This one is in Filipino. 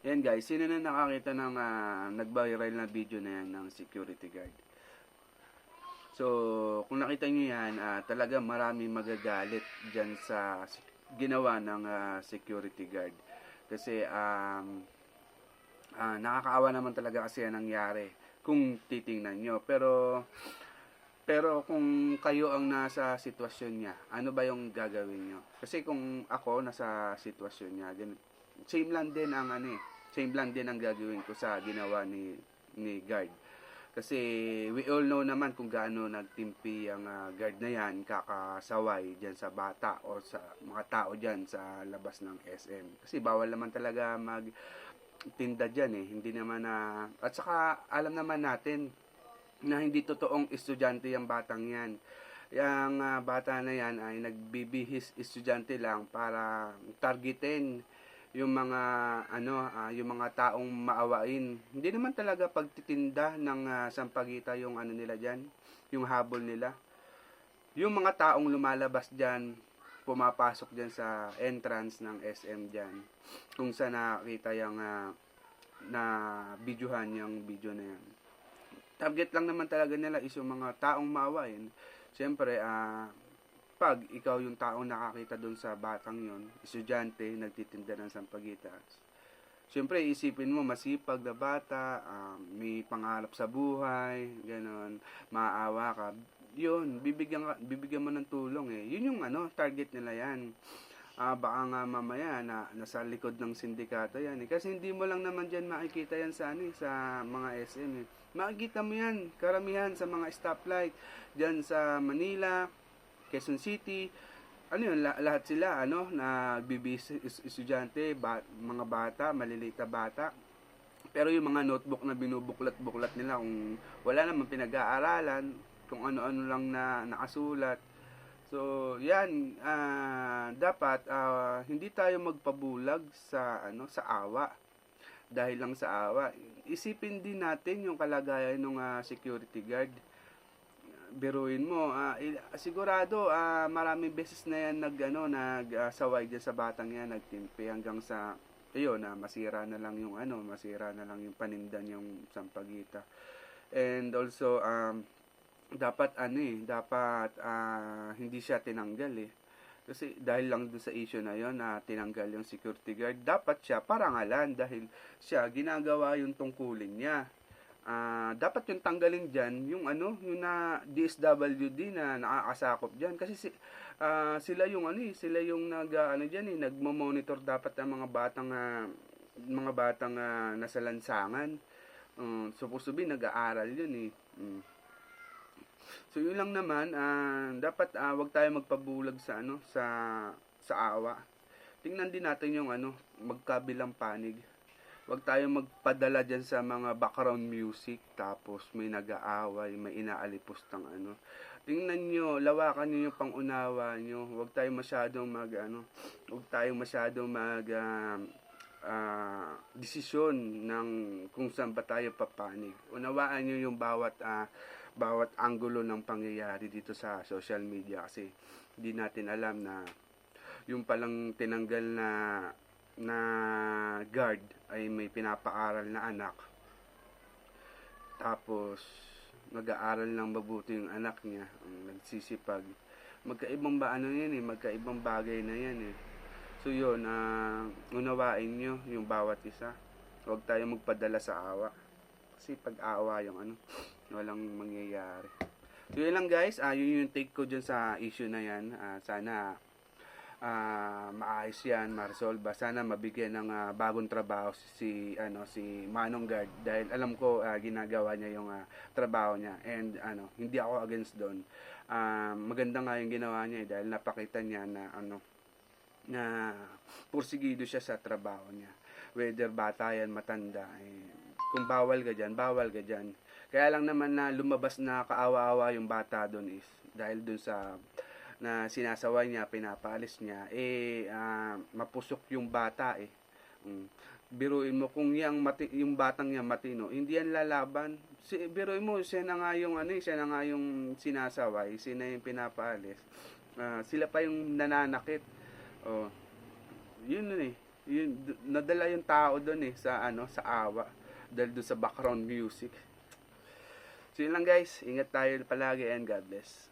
Yan guys, sino na nakakita ng ah, nag-viral na video na yan ng security guard? So, kung nakita nyo yan, ah, talaga marami magagalit dyan sa ginawa ng ah, security guard. Kasi, um, ah, nakakaawa naman talaga kasi yan nangyari kung titingnan nyo. Pero, pero kung kayo ang nasa sitwasyon niya, ano ba yung gagawin nyo? Kasi kung ako nasa sitwasyon niya, gan- same lang din ang ano eh, same lang din ang gagawin ko sa ginawa ni ni guard. Kasi we all know naman kung gaano nagtimpi ang ah, guard na yan, kakasaway dyan sa bata o sa mga tao dyan sa labas ng SM. Kasi bawal naman talaga mag tinda dyan eh. Hindi naman na... at saka alam naman natin na hindi totoong estudyante yung batang yan. Yung ah, bata na yan ay nagbibihis estudyante lang para targetin yung mga ano ah, yung mga taong maawain. Hindi naman talaga pagtitinda ng ah, sampagita yung ano nila diyan, yung habol nila. Yung mga taong lumalabas diyan, pumapasok diyan sa entrance ng SM diyan. Kung saan nakita yung ah, na videohan yung video na yan target lang naman talaga nila is yung mga taong maawain. Siyempre, ah, pag ikaw yung taong nakakita doon sa batang yon, estudyante, nagtitinda ng sampagitas, siyempre, isipin mo, masipag na bata, ah, may pangarap sa buhay, ganon, maaawa ka, yun, bibigyan, bibigyan mo ng tulong eh. Yun yung ano, target nila yan. Ah, baka nga mamaya na nasa likod ng sindikato yan eh. Kasi hindi mo lang naman dyan makikita yan sa ano eh, sa mga SM eh. Makikita mo yan, karamihan sa mga stoplight dyan sa Manila, Quezon City, ano yun, la- lahat sila, ano, nagbibis is- estudyante, ba- mga bata, maliliit na bata. Pero yung mga notebook na binubuklat-buklat nila, kung wala naman pinag-aaralan, kung ano-ano lang na nakasulat, So, yan, ah, dapat ah, hindi tayo magpabulag sa ano sa awa. Dahil lang sa awa, isipin din natin yung kalagayan ng ah, security guard. Biruin mo, il- sigurado ah, maraming beses na yan nag ano nag ah, saway diyan sa batang yan, nagtimpi hanggang sa ayun na masira na lang yung ano, masira na lang yung panindan yung sampagita. And also um dapat ano eh, dapat ah, hindi siya tinanggal eh. Kasi dahil lang doon sa issue na yon na tinanggal yung security guard, dapat siya parangalan dahil siya ginagawa yung tungkulin niya. Ah, dapat yung tanggalin diyan yung ano, yung na DSWD na nakakasakop diyan kasi si, ah, sila yung ano eh, sila yung nag ah, ano diyan eh, nagmo-monitor dapat ang mga batang ah, mga batang ah, nasa lansangan. Um, supposed to be nag-aaral yun eh. Mm. So yun lang naman, ah, dapat ah, wag tayo magpabulag sa ano sa sa awa. Tingnan din natin yung ano, magkabilang panig. Wag tayo magpadala diyan sa mga background music tapos may nag-aaway, may inaalipostang ano. Tingnan nyo, lawakan niyo yung pangunawa nyo. Wag tayo masyadong mag ano, wag tayo masyadong mag ah, ah, desisyon ng kung saan ba tayo papanig. Unawaan nyo yung bawat ah, bawat anggulo ng pangyayari dito sa social media kasi hindi natin alam na yung palang tinanggal na na guard ay may pinapaaral na anak. Tapos nag-aaral ng mabuti yung anak niya. Nagsisipag magkaibang ba ano yan eh? Magkaibang bagay na yan eh. So yun ah, unawain nyo yung bawat isa. Huwag tayo magpadala sa awa. Kasi pag-awa yung ano walang mangyayari. So yun lang guys, ah yun yung take ko dyan sa issue na yan. Ah, sana ah maayos yan, ma-resolve. Sana mabigyan ng ah, bagong trabaho si, ano si Manong Guard dahil alam ko ah, ginagawa niya yung ah, trabaho niya and ano hindi ako against doon. Ah, maganda nga yung ginawa niya eh, dahil napakita niya na ano na pursigido siya sa trabaho niya. Whether bata yan, matanda, eh, kung bawal ka dyan, bawal ka dyan. Kaya lang naman na lumabas na kaawa-awa yung bata doon is dahil doon sa na sinasaway niya, pinapaalis niya, eh ah, mapusok yung bata eh. Mm. Biruin mo kung yung, mati, yung batang niya matino, hindi yan lalaban. Si, biruin mo, siya na nga yung ano, eh, siya na nga yung sinasaway, siya na yung pinapaalis. Ah, sila pa yung nananakit. Oh. Yun nun eh. yun, nadala yung tao doon eh sa ano sa awa dahil doon sa background music. So yun lang guys, ingat tayo palagi and God bless.